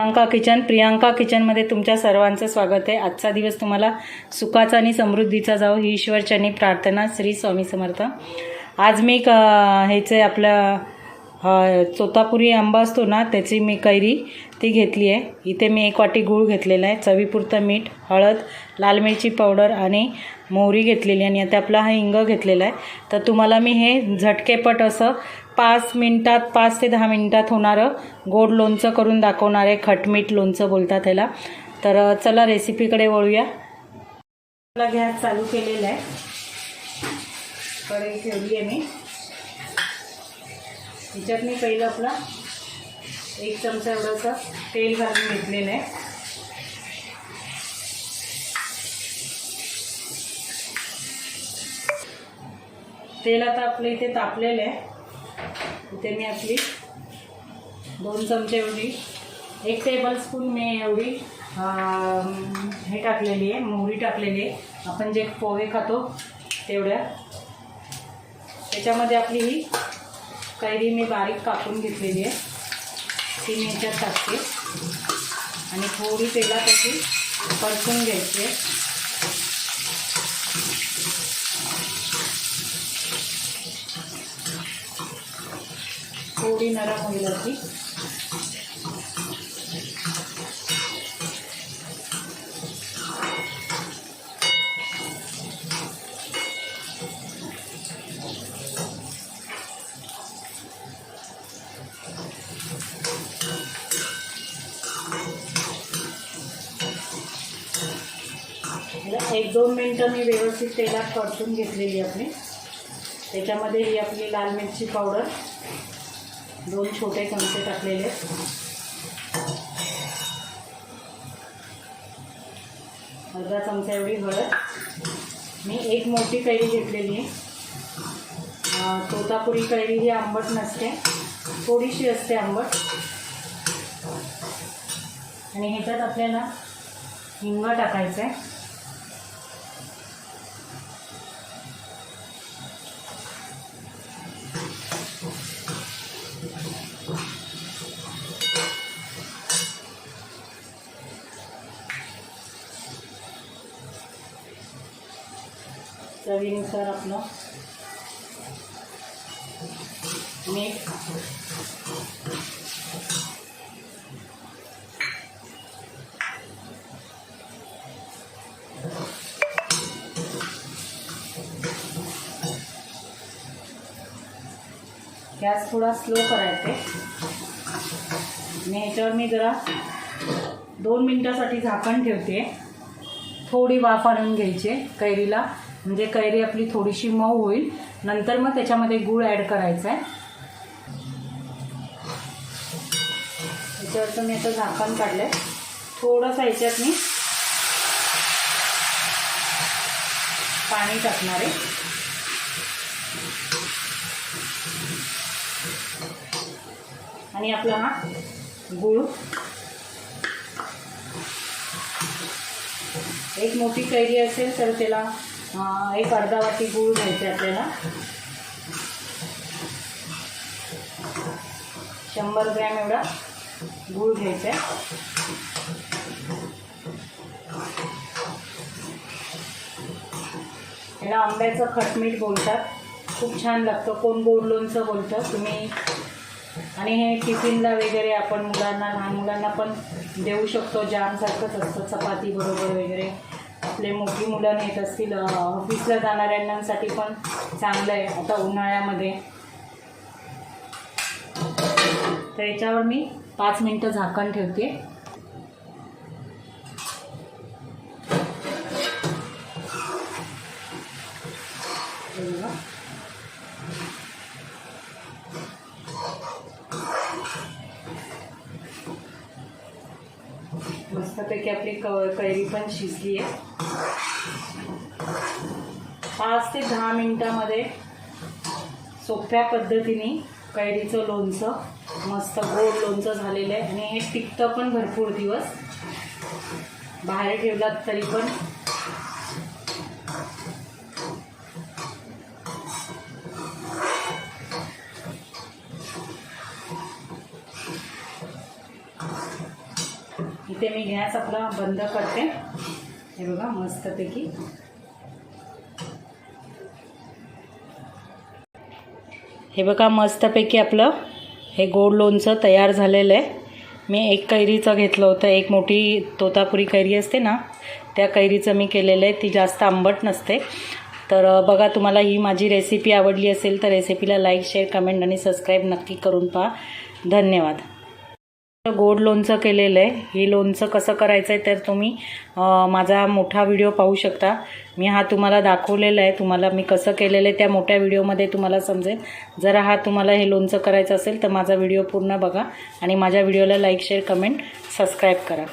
Priyanka kitchen. Priyanka किचनमध्ये तुमच्या सर्वांचं स्वागत आहे. आजचा दिवस तुम्हाला सुखाचा आणि समृद्धीचा जाओ ही ईश्वरचरणी प्रार्थना श्री स्वामी समर्थ. आज मी क ह्याचे आपलं चोतापुरी आंबा असतो ना त्याची मी कैरी ती घेतली आहे. इथे मी एक वाटी गूळ घेतलेला आहे. चवीपुरतं मीठ हळद लाल मिरची पावडर आणि मोहरी घेतलेली आणि आता आपला हा हिंग घेतलेला आहे. तर तुम्हाला मी हे झटकेपट असं पाच मिनटात पाच ते दहा मिनटात होणारं गोड लोणचं करून दाखवणार आहे. खटमीठ लोणचं बोलतात ह्याला तर चला रेसिपीकडे वळूया. मला गॅस चालू केलेला आहे. कढई ठेवली आहे मी. ह्याच्यात मी पहिलं आपला एक चमचा एवढंसं तेल घालून घेतलेलं आहे. तेल आता आपलं इथे तापलेलं आहे. इथे मी आपली दोन चमचे एवढी एक टेबल स्पून मी एवढी हे टाकलेली आहे मोहरी टाकलेली आहे. आपण जे पोहे खातो तेवढ्या. त्याच्यामध्ये आपली ही कैरी मी बारीक कापून घेतलेली आहे. ती मी ह्याच्यात टाकते. आणि थोडी तेलात अशी परतून घ्यायची आहे. थोडी नरम होईल अशी एक दोन मिनटं मी व्यवस्थित तेलात परतून घेतलेली आपली. त्याच्यामध्ये ही आपली लाल मिरची पावडर. दोन छोटे चमचे टाकलेले. अर्धा चमचा एवढी हळद. मी एक मोठी कैरी घेतलेली आहे. तोतापुरी कैरी ही आंबट नसते. थोडीशी असते आंबट. आणि ह्याच्यात आपल्याला हिंग टाकायचं आहे चवीनुसार आपलं मीठ. गॅस थोडा स्लो करायचे. आहे आणि ह्याच्यावर मी जरा दोन मिनटासाठी झाकण ठेवते. थोडी वाफ आणून घ्यायची कैरीला. म्हणजे कैरी आपली थोडीशी मऊ होईल. नंतर मग त्याच्यामध्ये गूळ ॲड करायचा आहे. याच्यावरचं मी आता झाकण काढलं आहे थोडंसं याच्यात मी पाणी टाकणार आहे. आणि आपला हा गूळ. एक मोठी कैरी असेल तर त्याला एक अर्धा वाटी गूळ घ्यायचे आपल्याला. शंभर ग्रॅम एवढा गूळ घ्यायचा आहे. याला आंब्याचं खटमीठ बोलतात. खूप छान लागतं. कोण गोड लोणचं बोलतं. तुम्ही आणि हे टिफिनला वगैरे आपण मुलांना लहान मुलांना पण देऊ शकतो. जामसारखंच असतं. चपाती बरोबर वगैरे. आपले मोठी मुलं नेत असतील ऑफिसला जाणाऱ्यांसाठी पण चांगलं आहे आता उन्हाळ्यामध्ये. तर याच्यावर मी पाच मिनटं झाकण ठेवते. मस्तपैकी आपली क कैरी पण शिजली आहे पाच ते दहा मिनटामध्ये सोप्या पद्धतीने कैरीचं लोणचं मस्त गोड लोणचं झालेलं आहे. आणि हे टिकतं पण भरपूर दिवस. बाहेर ठेवलात तरी पण इथे मी गॅस आपला बंद करते. हे बघा मस्तपैकी. हे बघा मस्तपैकी आपलं हे गोड लोणचं तयार झालेलं आहे. मी एक कैरीचं घेतलं होतं एक मोठी तोतापुरी कैरी असते ना त्या कैरीचं मी केलेलं आहे. ती जास्त आंबट नसते. तर बघा तुम्हाला ही माझी रेसिपी आवडली असेल तर रेसिपीला लाईक शेअर कमेंट आणि सबस्क्राईब नक्की करून पहा. धन्यवाद. गोड लोणचं केलेलं आहे. हे लोणचं कसं करायचं आहे तर तुम्ही माझा मोठा व्हिडिओ पाहू शकता. मी हा तुम्हाला दाखवलेला आहे. तुम्हाला मी कसं केलेलं आहे त्या मोठ्या व्हिडिओमध्ये तुम्हाला समजेल. जर हा तुम्हाला हे लोणचं करायचं असेल तर माझा व्हिडिओ पूर्ण बघा आणि माझ्या व्हिडिओला लाईक शेअर कमेंट सबस्क्राईब करा.